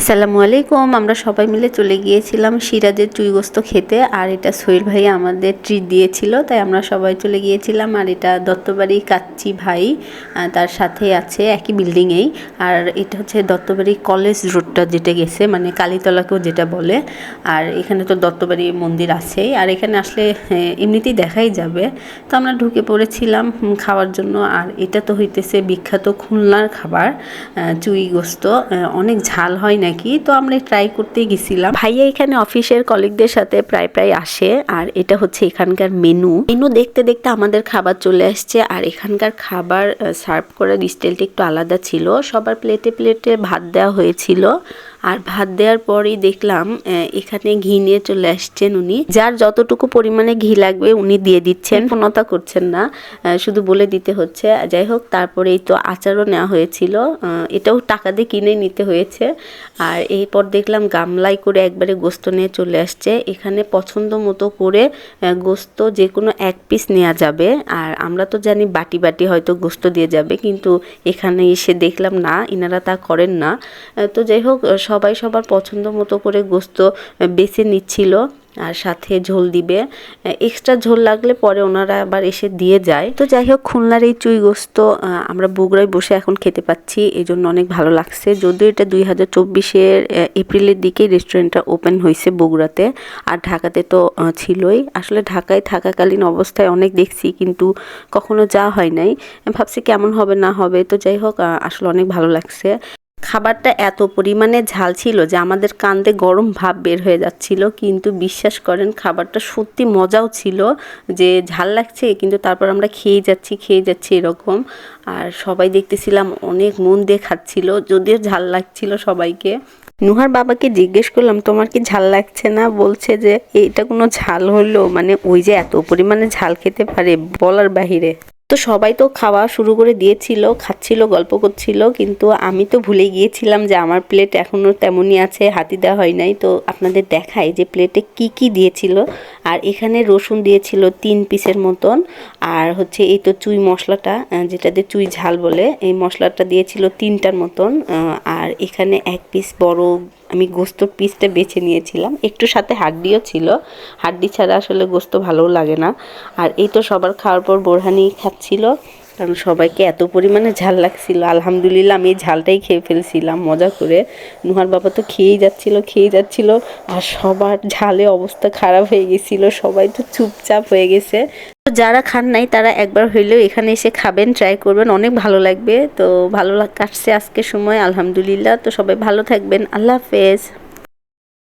আসসালামু আলাইকুম, আমরা সবাই মিলে চলে গিয়েছিলাম সিরাজের চুইগোস্ত খেতে, আর এটা সোহেল ভাই আমাদের ট্রিট দিয়েছিল, তাই আমরা সবাই চলে গিয়েছিলাম, আর এটা দত্তবাড়ি কাচ্চি ভাই তার সাথে আছে একই বিল্ডিংয়েই আর এটা হচ্ছে দত্তবাড়ি কলেজ রোডটা যেটা গেছে মানে কালীতলাকেও যেটা বলে, আর এখানে তো দত্তবাড়ি মন্দির আছেই, আর এখানে আসলে এমনিতেই দেখাই যাবে, তো আমরা ঢুকে পড়েছিলাম খাওয়ার জন্য, আর এটা তো হইতেছে বিখ্যাত খুলনার খাবার চুই গোস্ত অনেক ঝাল হয় নাকি? তো আমরা ট্রাই করতে গেছিলাম। ভাইয়া এখানে অফিসের কলিগদের সাথে প্রায় প্রায় আসে, আর এটা হচ্ছে এখানকার মেনু মেনু দেখতে দেখতে আমাদের খাবার চলে আসছে, আর এখানকার খাবার সার্ভ করার স্টাইলটা একটু আলাদা ছিল। সবার প্লেটে প্লেটে ভাত দেওয়া হয়েছিল। আর ভাত দেওয়ার পরেই দেখলাম এখানে ঘি নিয়ে চলে আসছেন উনি। যার যতটুকু পরিমাণে ঘি লাগবে উনি দিয়ে দিচ্ছেন কোনতা করছেন না শুধু বলে দিতে হচ্ছে। যাই হোক, তারপরে এই তো আচারও নেওয়া হয়েছিল এটাও টাকা দিয়ে কিনে নিতে হয়েছে। আর এরপর দেখলাম গামলাই করে একবারে গোস্ত নিয়ে চলে আসছে। এখানে পছন্দ মতো করে গোস্ত যে কোনো এক পিস নেওয়া যাবে। আর আমরা তো জানি বাটি বাটি হয়তো গোস্ত দিয়ে যাবে, কিন্তু এখানে এসে দেখলাম না, ইনারা তা করেন না। তো যাই হোক সবাই সবার পছন্দ মতো করে গোস্ত বেছে নিচ্ছিল আর সাথে ঝোল দিবে। এক্সট্রা ঝোল লাগলে পরে ওনারা আবার এসে দিয়ে যায়। তো যাই হোক, খুলনার এই চুই গোস্ত আমরা বগুড়ায় বসে এখন খেতে পাচ্ছি। এই জন্য অনেক ভালো লাগছে। যদিও এটা দুই হাজার চব্বিশের এপ্রিলের দিকে রেস্টুরেন্টটা ওপেন হয়েছে বগুড়াতে, আর ঢাকাতে তো ছিলই। আসলে ঢাকায় থাকাকালীন অবস্থায় অনেক দেখছি, কিন্তু কখনো যাওয়া হয় নাই। ভাবছি কেমন হবে না হবে। তো যাই হোক আসলে অনেক ভালো লাগছে। খাবারটা এত পরিমাণে ঝাল ছিল যে আমাদের কান্দে গরম ভাব বের হয়ে যাচ্ছিল, কিন্তু বিশ্বাস করেন খাবারটা সত্যি মজাও ছিল যে ঝাল লাগছে, কিন্তু তারপর আমরা খেয়ে যাচ্ছি খেয়ে যাচ্ছি এরকম। আর সবাই দেখতেছিলাম অনেক মন দিয়ে খাচ্ছিল, যদিও ঝাল লাগছিল সবাইকে। নুহার বাবাকে জিজ্ঞেস করলাম, তোমার কি ঝাল লাগছে না? বলছে যে, এটা কোনো ঝাল হলো? মানে ওই যে এত পরিমাণে ঝাল খেতে পারে বলার বাহিরে। তো সবাই তো খাওয়া শুরু করে দিয়েছিল, খাচ্ছিল, গল্প করছিল, কিন্তু আমি তো ভুলে গিয়েছিলাম যে আমার প্লেট এখনও তেমনই আছে, হাতি দেওয়া হয় নাই। তো আপনাদের দেখাই যে প্লেটে কি কি দিয়েছিল। আর এখানে রসুন দিয়েছিল তিন পিসের মতন। আর হচ্ছে এই তো চুই মশলাটা যেটা দিয়ে চুই ঝাল বলে, এই মশলাটা দিয়েছিল তিনটার মতন। আর এখানে এক পিস বড় আমি গোস্তর পিসটা বেছে নিয়েছিলাম। একটু সাথে হাড্ডিও ছিল। হাড্ডি ছাড়া আসলে গোস্ত ভালোও লাগে না। আর এই তো সবার খাওয়ার পর বোরহানি খাচ্ছিল, কারণ সবাইকে এত পরিমাণে ঝাল লাগছিল। আলহামদুলিল্লাহ আমি এই ঝালটাই খেয়ে ফেলছিলাম, মজা করে। নুহার বাবা তো খেয়েই যাচ্ছিল খেয়ে যাচ্ছিল। আর সবার ঝালে অবস্থা খারাপ হয়ে গেছিল। সবাই তো চুপচাপ হয়ে গেছে। তো যারা খান নাই, তারা একবার হইলেও এখানে এসে খাবেন ট্রাই করবেন, অনেক ভালো লাগবে। তো ভালো কাটছে আজকে সময়, আলহামদুলিল্লাহ। তো সবাই ভালো থাকবেন। আল্লাহ হাফেজ।